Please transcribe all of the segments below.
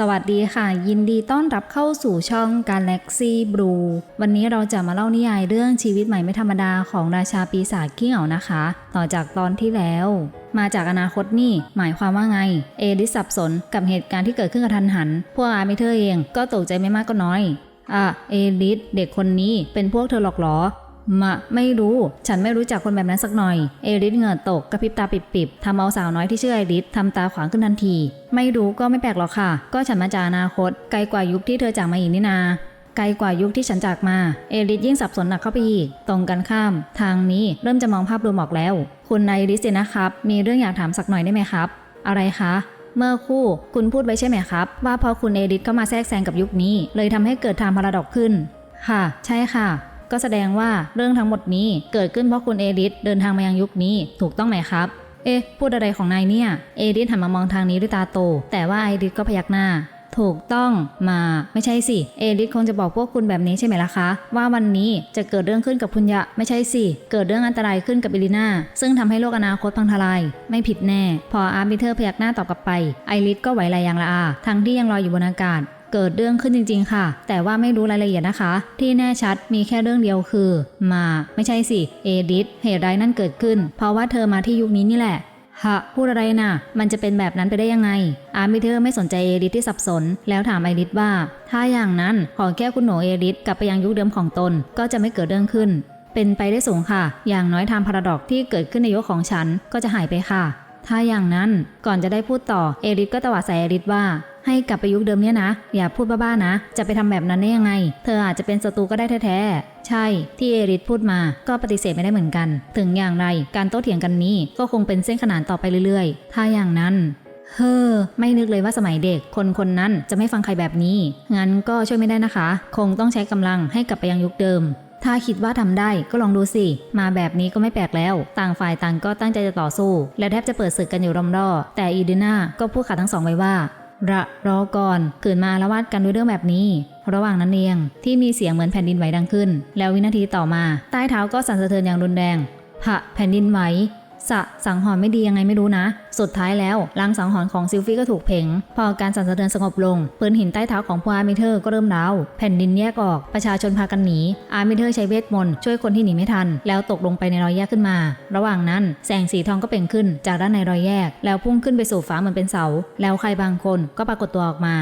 สวัสดีค่ะ ยินดีต้อนรับเข้าสู่ช่อง Galaxy Blue วันนี้เราจะมาเล่านิยายเรื่องชีวิตใหม่ไม่ธรรมดาของราชาปีศาจขี้เหงานะคะ ต่อจากตอนที่แล้ว มาจากอนาคตนี่ หมายความว่าไง เอดิสสับสนกับเหตุการณ์ที่เกิดขึ้นกับทันหัน พวกอาร์มิเธอร์เองก็ตกใจไม่มากก็น้อยอะเอดิสเด็กคนนี้เป็นพวกเธอหรอกหรอ มาไม่รู้ ฉันไม่รู้จักคนแบบนั้นสักหน่อย เอริสเหงื่อตกกระพริบตาปิบๆทำเอาสาวน้อยที่ชื่อไอริสทำตาขวางขึ้นทันที ไม่รู้ก็ไม่แปลกหรอกค่ะ ก็ฉันมาจากอนาคต ไกลกว่ายุคที่เธอจากมาอีกนี่นาไกลกว่ายุคที่ฉันจากมา เอริสยิ่งสับสนหนักเข้าไปอีก ตรงกันข้าม ทางนี้เริ่มจะมองภาพรวมออกแล้ว คุณไอริสเนะครับ มีเรื่องอยากถามสักหน่อยได้ไหมครับ อะไรคะ เมื่อคู่คุณพูดไว้ใช่ไหมครับ ว่าพอคุณเอริสเข้ามาแทรกแซงกับยุคนี้ เลยทำให้เกิดทางพาราดอกขึ้น ค่ะ ใช่ค่ะ ก็แสดงว่าเรื่องทั้งหมดนี้เกิดขึ้นเพราะคุณเอริสเดินทางมายังยุคนี้ ถูกต้องไหมครับ เอ๊ะ พูดอะไรของนายเนี่ย เอริสหันมามองทางนี้ด้วยตาโต แต่ว่าไอริสก็พยักหน้าถูกต้องมาไม่ใช่สิ เอริสคงจะบอกพวกคุณแบบนี้ใช่ไหมล่ะคะ ว่าวันนี้จะเกิดเรื่องขึ้นกับคุณยะไม่ใช่สิ เกิดเรื่องอันตรายขึ้นกับอิลิน่าซึ่งทำให้โลกอนาคตพังทลายไม่ผิดแน่ พออาร์บิเทอร์พยักหน้าตอบกลับไป ไอริสก็ไหวลายอย่างละอาทั้งที่ยังลอยอยู่บนอากาศ เกิดเรื่องขึ้นจริง ๆ ค่ะ แต่ว่าไม่รู้รายละเอียดนะคะ ที่แน่ชัดมีแค่เรื่องเดียวคือ มาไม่ใช่สิเอดิสเหตุร้ายนั่นเกิดขึ้น เพราะว่าเธอมาที่ยุคนี้นี่แหละฮะพูดอะไรนะ่ะ มันจะเป็นแบบนั้นไปได้ยังไง อาร์มิเธอร์ไม่สนใจเอริสที่สับสน แล้วถามไอริสว่า ถ้าอย่างนั้นขอแค่คุณหนูเอริสกลับไปยังยุคเดิมของตน ก็จะไม่เกิดเรื่องขึ้น เป็นไปได้สูงค่ะ อย่างน้อยทางพาราดอกที่เกิดขึ้นในยุคของฉันก็จะหายไปค่ะ ถ้าอย่างนั้นก่อนจะได้พูดต่อเอริสก็ตวาดใส่เอริสว่า ให้กลับไปยุคเดิมเนี่ยนะ อย่าพูดบ้าๆนะ จะไปทำแบบนั้นได้ยังไง เธออาจจะเป็นศัตรูก็ได้แท้ๆ ใช่ ที่เอริสพูดมาก็ปฏิเสธไม่ได้เหมือนกัน ถึงอย่างไรการโต้เถียงกันนี้ก็คงเป็นเส้นขนานต่อไปเรื่อยๆ ถ้าอย่างนั้นเฮ้อไม่นึกเลยว่าสมัยเด็ก คนคนนั้นจะไม่ฟังใครแบบนี้ งั้นก็ช่วยไม่ได้นะคะ คงต้องใช้กำลังให้กลับไปยังยุคเดิม ถ้าคิดว่าทำได้ก็ลองดูสิ มาแบบนี้ก็ไม่แปลกแล้ว ต่างฝ่ายต่างก็ตั้งใจจะต่อสู้ และแทบจะเปิดศึกกันอยู่รอมรอแต่อีดิน่าก็พูดขัดทั้งสองไว้ว่า ระรอก่อนขืนมาละวาดกันด้วยเรื่องแบบนี้ ระหว่างนั้นเองที่มีเสียงเหมือนแผ่นดินไหวดังขึ้น แล้ววินาทีต่อมา ใต้เท้าก็สั่นสะเทือนอย่างรุนแรงผะแผ่นดินไหว สะสังหรณ์ไม่ดียังไงไม่รู้นะ สุดท้ายแล้วลังสังหรณ์ของซิลฟี่ก็ถูกเพ่งพอการสั่นสะเทือนสงบลงพื้นหินใต้เท้าของพวกอาร์มิเทอร์ก็เริ่มร้าวแผ่นดินแยกออกประชาชนพากันหนีอาร์มิเทอร์ใช้เวทมนต์ช่วยคนที่หนีไม่ทัน แล้วตกลงไปในรอยแยกขึ้นมา ระหว่างนั้นแสงสีทองก็เปล่งขึ้นจากด้านในรอยแยก แล้วพุ่งขึ้นไปสู่ฟ้าเหมือนเป็นเสา แล้วใครบางคนก็ปรากฏตัวออกมา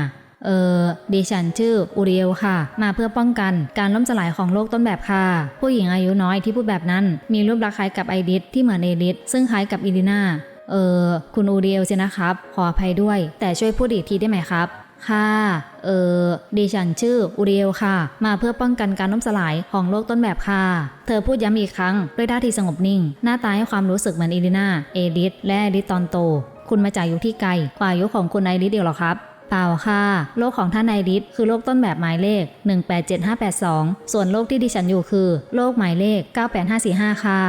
เออดิฉันชื่ออูเรียลค่ะ มาเพื่อป้องกันการล่มสลายของโลกต้นแบบค่ะ ผู้หญิงอายุน้อยที่พูดแบบนั้น มีรูปลักษณ์คล้ายกับไอริสที่เหมือนเอริสซึ่งคล้ายกับอีลิน่าเออคุณอูเรียลสินะครับ ขออภัยด้วย แต่ช่วยพูดอีกทีได้ไหมครับค่ะเออดิฉันชื่ออูเรียลค่ะ มาเพื่อป้องกันการล่มสลายของโลกต้นแบบค่ะ เธอพูดย้ำอีกครั้ง ด้วยท่าทีสงบนิ่ง หน้าตาให้ความรู้สึกเหมือนอีลิน่าเอริสและเอริสตอนโต คุณมาจากยุคที่ไกลกว่ายุคของคุณไอริสเดียวหรอครับ เปล่าค่ะ โลกของท่านไอริสคือโลกต้นแบบหมายเลข 187582 ส่วนโลกที่ดิฉันอยู่คือ โลกหมายเลข 98545 ค่ะ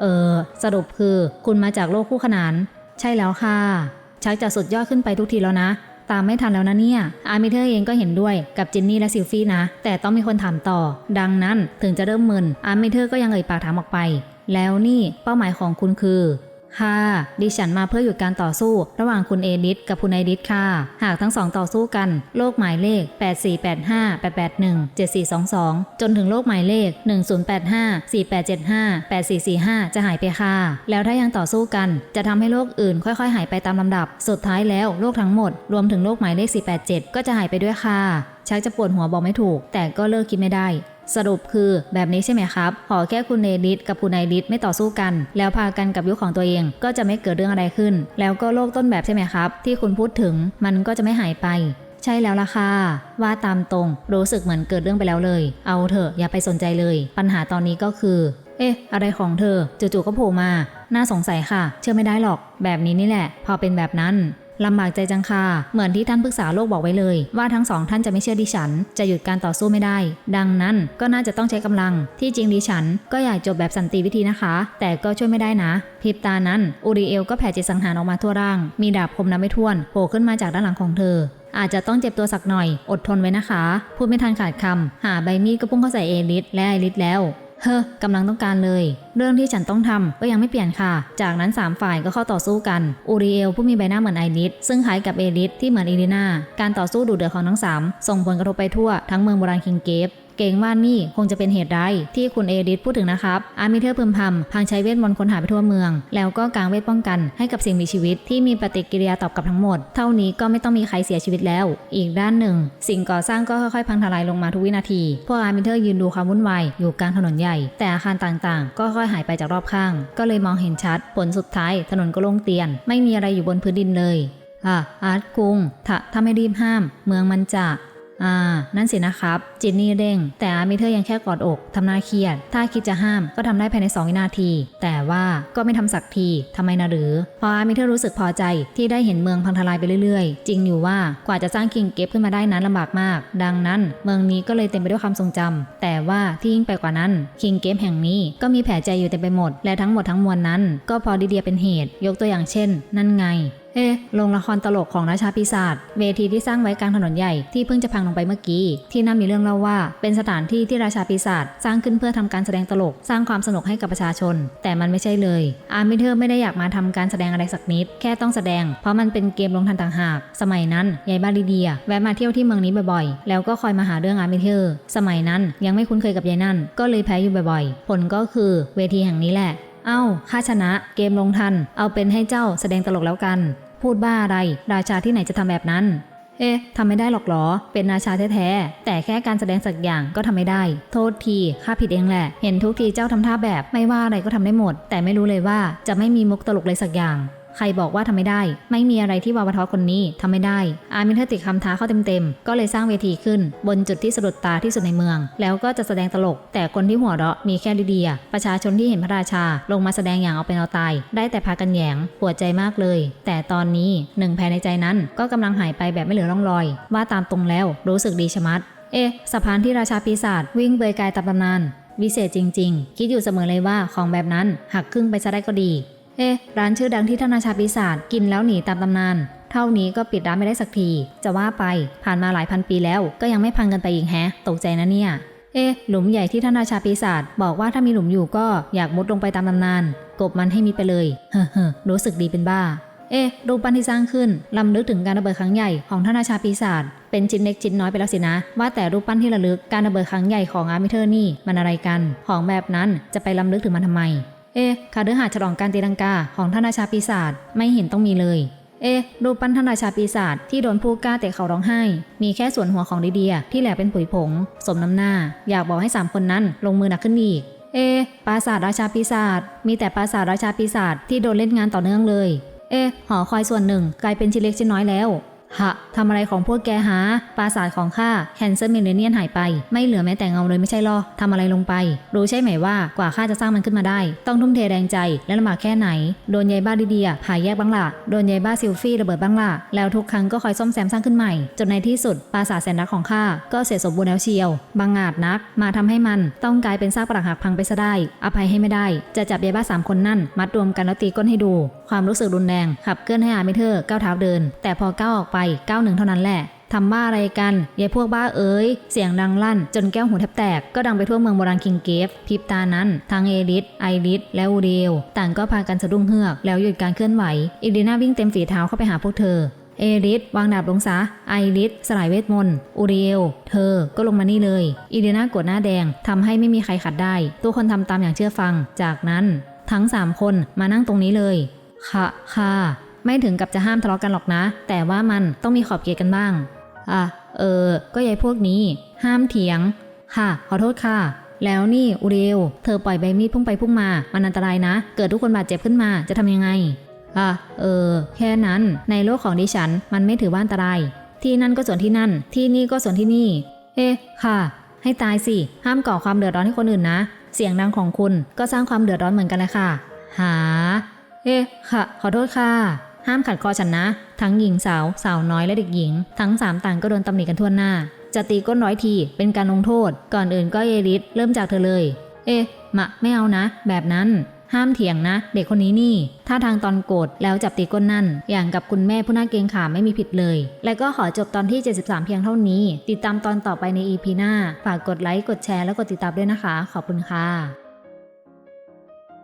เออ สรุปคือคุณมาจากโลกคู่ขนาน ใช่แล้วค่ะ ชักจะสุดยอดขึ้นไปทุกทีแล้วนะ ตามไม่ทันแล้วนะเนี่ย อาร์มิเธอร์เองก็เห็นด้วยกับจินนี่และซิลฟี่นะ แต่ต้องมีคนถามต่อ ดังนั้นถึงจะเริ่มมึนอาร์มิเธอร์ก็ยังเอ่ยปากถามออกไป แล้วนี่เป้าหมายของคุณคือ ค่ะ ดิฉันมาเพื่อหยุดการต่อสู้ ระหว่างคุณเอดิสกับคุณไอดิสค่ะ หากทั้งสองต่อสู้กัน โลกหมายเลข 8485 881 7422 จนถึงโลกหมายเลข 1085 4875 8445 จะหายไปค่ะ แล้วถ้ายังต่อสู้กัน จะทำให้โลกอื่นค่อยๆ หายไปตามลำดับ สุดท้ายแล้วโลกทั้งหมด รวมถึงโลกหมายเลข 487 ก็จะหายไปด้วยค่ะ ชักจะปวดหัวบอกไม่ถูก แต่ก็เลิกคิดไม่ได้ สรุปคือแบบนี้ใช่ไหมครับ ขอแค่คุณเนดิสกับคุณไนดิสไม่ต่อสู้กัน แล้วพากันกับยุคของตัวเอง ก็จะไม่เกิดเรื่องอะไรขึ้น แล้วก็โลกต้นแบบใช่ไหมครับ ที่คุณพูดถึงมันก็จะไม่หายไปใช่แล้วล่ะค่ะว่าตามตรง รู้สึกเหมือนเกิดเรื่องไปแล้วเลย เอาเถอะอย่าไปสนใจเลย ปัญหาตอนนี้ก็คือ เอ๊ะ อะไรของเธอจู่ๆก็โผล่มา น่าสงสัยค่ะ เชื่อไม่ได้หรอก แบบนี้นี่แหละ พอเป็นแบบนั้น ลำบากใจจังค่ะ เหมือนที่ท่านปรึกษาโลกบอกไว้เลย ว่าทั้งสองท่านจะไม่เชื่อดิฉัน จะหยุดการต่อสู้ไม่ได้ ดังนั้นก็น่าจะต้องใช้กำลัง ที่จริงดิฉัน ก็อยากจบแบบสันติวิธีนะคะ แต่ก็ช่วยไม่ได้นะพริบตานั้นอูริเอลก็แผ่จิตสังหารออกมาทั่วร่าง มีดาบคมนับไม่ถ้วนโผล่ขึ้นมาจากด้านหลังของเธออาจจะต้องเจ็บตัวสักหน่อย อดทนไว้นะคะ พูดไม่ทันขาดคำ หาใบมีดก็พุ่งเข้าใส่เอลิสและไอริสแล้ว เฮ้อกำลังต้องการเลย เรื่องที่ฉันต้องทำก็ยังไม่เปลี่ยนค่ะ จากนั้น 3 ฝ่ายก็เข้าต่อสู้กัน อูริเอลผู้มีใบหน้าเหมือนไอริสซึ่งคล้ายกับเอริสที่เหมือนอีลินาการต่อสู้ดุเดือดของทั้งสามส่งผลกระทบไปทั่วทั้งเมืองโบราณคิงเกฟ เก่งว่านี่คงจะเป็นเหตุใดที่คุณเอริสพูดถึงนะครับอาร์มิเทอร์พึมพำพางใช้เวทมนต์ค้นหาไปทั่วเมือง แล้วก็กางเวทป้องกันให้กับสิ่งมีชีวิตที่มีปฏิกิริยาตอบกลับทั้งหมด เท่านี้ก็ไม่ต้องมีใครเสียชีวิตแล้ว อีกด้านหนึ่ง สิ่งก่อสร้างก็ค่อยๆ พังทลายลงมาทุกวินาที พวกอาร์มิเทอร์ยืนดูความวุ่นวายอยู่กลางถนนใหญ่ แต่อาคารต่างๆ ก็ค่อยๆหายไปจากรอบข้าง ก็เลยมองเห็นชัด ผลสุดท้ายถนนก็โล่งเตียน ไม่มีอะไรอยู่บนพื้นดินเลยอะอาร์ตกุงถ้าถ้าไม่รีบห้าม เมืองมันจะ อ่า นั่นสินะครับ จินนี่เร่ง แต่อามิเธอร์ยังแค่กอดอกทำหน้าเครียด ถ้าคิดจะห้ามก็ทำได้ภายใน2วินาที แต่ว่าก็ไม่ทำสักทีทำไมนะหรือ พออามิเธอร์รู้สึกพอใจที่ได้เห็นเมืองพังทลายไปเรื่อยๆ จริงอยู่ว่ากว่าจะสร้างคิงเก็บขึ้นมาได้นั้นลำบากมาก ดังนั้นเมืองนี้ก็เลยเต็มไปด้วยความทรงจำแต่ว่าที่ยิ่งไปกว่านั้นคิงเก็บแห่งนี้ก็มีแผลใจอยู่เต็มไปหมด และทั้งหมดทั้งมวลนั้น ก็พอดีเดียเป็นเหตุ ยกตัวอย่างเช่น นั่นไง เอ๊ะโรงละครตลกของราชาปีศาจเวทีที่สร้างไว้กลางถนนใหญ่ที่เพิ่งจะพังลงไปเมื่อกี้ ที่นั่นมีเรื่องเล่าว่า เป็นสถานที่ที่ราชาปีศาจสร้างขึ้นเพื่อทำการแสดงตลก สร้างความสนุกให้กับประชาชน แต่มันไม่ใช่เลย อาร์มิเธอร์ไม่ได้อยากมาทำการแสดงอะไรสักนิด แค่ต้องแสดง เพราะมันเป็นเกมลงทันต่างหาก สมัยนั้นยายบาลีเดีย แวะมาเที่ยวที่เมืองนี้บ่อยๆ แล้วก็คอยมาหาเรื่องอาร์มิเธอร์ สมัยนั้นยังไม่คุ้นเคยกับยายนั่น ก็เลยแพ้อยู่บ่อยๆ ผลก็คือเวทีแห่งนี้แหละ เอ้าข้าชนะ เกมลงทัน เอาเป็นให้เจ้าแสดงตลกแล้วกัน พูดบ้าอะไร ราชาที่ไหนจะทำแบบนั้น เอ๊ะทำไม่ได้หรอกหรอ เป็นราชาแท้ๆ แต่แค่การแสดงสักอย่างก็ทำไม่ได้ โทษที ข้าผิดเองแหละ เห็นทุกทีเจ้าทำท่าแบบ ไม่ว่าอะไรก็ทำได้หมด แต่ไม่รู้เลยว่าจะไม่มีมุกตลกเลยสักอย่าง ใครบอกว่าทำไม่ได้ ไม่มีอะไรที่วาวทอคนนี้ทำไม่ได้ อาร์มินเทอร์ติดคำท้าเข้าเต็มๆ ก็เลยสร้างเวทีขึ้น บนจุดที่สะดุดตาที่สุดในเมือง แล้วก็จะแสดงตลก แต่คนที่หัวเราะมีแค่ลิเดีย ประชาชนที่เห็นพระราชา ลงมาแสดงอย่างเอาเป็นเอาตาย ได้แต่พากันแยงปวดใจมากเลย แต่ตอนนี้หนึ่งภายในใจนั้นก็กำลังหายไปแบบไม่เหลือร่องรอย ว่าตามตรงแล้วรู้สึกดีชะมัด เอ๊ะสะพานที่ราชาปีศาจวิ่งเบยกายตามตำนานวิเศษจริง ๆ คิดอยู่เสมอเลยว่าของแบบนั้นหักครึ่งไปซะได้ก็ดี เอ๊ะ ร้านชื่อดังที่ท่านราชาปีศาจกินแล้วหนีตามตำนาน เท่านี้ก็ปิดร้านไม่ได้สักที จะว่าไปผ่านมาหลายพันปีแล้วก็ยังไม่พังกันไปอีกแฮะ ตกใจนะเนี่ย เอ๊ะ หลุมใหญ่ที่ท่านราชาปีศาจบอกว่าถ้ามีหลุมอยู่ก็อยากมุดลงไปตามตำนาน กบมันให้มีไปเลย เฮ้อเฮ้อรู้สึกดีเป็นบ้า เอ๊ะ รูปปั้นที่สร้างขึ้นลำลึกถึงการระเบิดครั้งใหญ่ของท่านราชาปีศาจ เป็นชิ้นเล็กชิ้นน้อยไปแล้วสินะ ว่าแต่รูปปั้นที่ระลึกการระเบิดครั้งใหญ่ของอาร์มิเทอร์นี่มันอะไรกัน ของแบบนั้นจะไปลำลึกถึงมันทำไม เอ๊ะคาเดือหาฉลองการตีลังกาของท่านราชาปีศาจไม่เห็นต้องมีเลย เอ๊ะรูปปั้นท่านราชาปีศาจที่โดนผู้กล้าเตะเขาร้องไห้ มีแค่ส่วนหัวของลิเดียที่แหลกเป็นผุยผง สมน้ำหน้า อยากบอกให้สามคนนั้นลงมือหนักขึ้นอีก เอ๊ะปราสาทราชาปีศาจมีแต่ปราสาทราชาปีศาจที่โดนเล่นงานต่อเนื่องเลย เอ๊ะหอคอยส่วนหนึ่งกลายเป็นชิ้นเล็กชิ้นน้อยแล้ว ฮะทำอะไรของพวกแกหา ปราสาทของข้าแคนเซอร์เมเนเนียนหายไป ไม่เหลือแม้แต่เงาเลยไม่ใช่หรอทำอะไรลงไป รู้ใช่ไหมว่ากว่าข้าจะสร้างมันขึ้นมาได้ ต้องทุ่มเทแรงใจและลำบากแค่ไหน โดนยายบ้าดิเดียผ่าแยกบ้างล่ะโดนยายบ้าซิลฟี่ระเบิดบ้างล่ะแล้วทุกครั้งก็คอยซ่อมแซมสร้างขึ้นใหม่ จนในที่สุดปราสาทแสนรักของข้าก็เสร็จสมบูรณ์แล้วเชียว บางอาจนัก มาทำให้มันต้องกลายเป็นซากปรักหักพังไปซะได้ อภัยให้ไม่ได้ จะจับยายบ้าสามคนนั่นมัดรวมกันแล้วตีก้นให้ดู ความรู้สึกรุนแรงขับเคลื่อนให้อาร์มิเธอร์ก้าวเท้าเดิน แต่พอก้าวออกไปก้าวหนึ่งเท่านั้นแหละทำบ้าอะไรกันยายพวกบ้าเอ๋ย เสียงดังลั่น จนแก้วหูแทบแตก ก็ดังไปทั่วเมืองโบราณคิงเกฟพริบตานั้น ทั้งเอริส ไอริส และอูเดล ต่างก็พากันสะดุ้งเฮือก แล้วหยุดการเคลื่อนไหวอีดีน่าวิ่งเต็มฝีเท้าเข้าไปหาพวกเธอ เอริส วางดาบลงซะ ไอริส สลายเวทมนต์ อูเดล เธอ ก็ลงมานี่เลยอีดีน่ากดหน้าแดงทำให้ไม่มีใครขัดได้ทุกคนทำตามอย่างเชื่อฟัง จากนั้น ทั้งสามคนมานั่งตรงนี้เลย ค่ะค่ะ ไม่ถึงกับจะห้ามทะเลาะกันหรอกนะ แต่ว่ามันต้องมีขอบเขตกันบ้าง อะ เออ ก็ยายพวกนี้ ห้ามเถียง ค่ะ ขอโทษค่ะ แล้วนี่อูเรลเธอปล่อยใบมีดพุ่งไปพุ่งมา มันอันตรายนะ เกิดทุกคนบาดเจ็บขึ้นมาจะทำยังไง อะ เออ แค่นั้น ในโลกของดิฉัน มันไม่ถือว่าอันตราย ที่นั่นก็ส่วนที่นั่น ที่นี่ก็ส่วนที่นี่ เอ๊ะ ค่ะ ให้ตายสิ ห้ามก่อความเดือดร้อนให้คนอื่นนะ เสียงดังของคุณก็สร้างความเดือดร้อนเหมือนกันเลยค่ะ หา เอ๊ะค่ะ ขอโทษค่ะ ห้ามขัดคอฉันนะ ทั้งหญิงสาว สาวน้อยและเด็กหญิง ทั้งสามต่างก็โดนตำหนิกันทั่วหน้า จะตีก้นร้อยที เป็นการลงโทษ ก่อนอื่นก็เอริสเริ่มจากเธอเลย เอ๊ะ มะ ไม่เอานะ แบบนั้น ห้ามเถียงนะ เด็กคนนี้นี่ ถ้าทางตอนโกรธแล้วจับตีก้นนั่น อย่างกับคุณแม่ผู้น่าเกรงขามไม่มีผิดเลย และก็ขอจบตอนที่ 73 เพียงเท่านี้ ติดตามตอนต่อไปใน EP หน้า ฝากกดไลค์ กดแชร์ แล้วกดติดตามด้วยนะคะ ขอบคุณค่ะ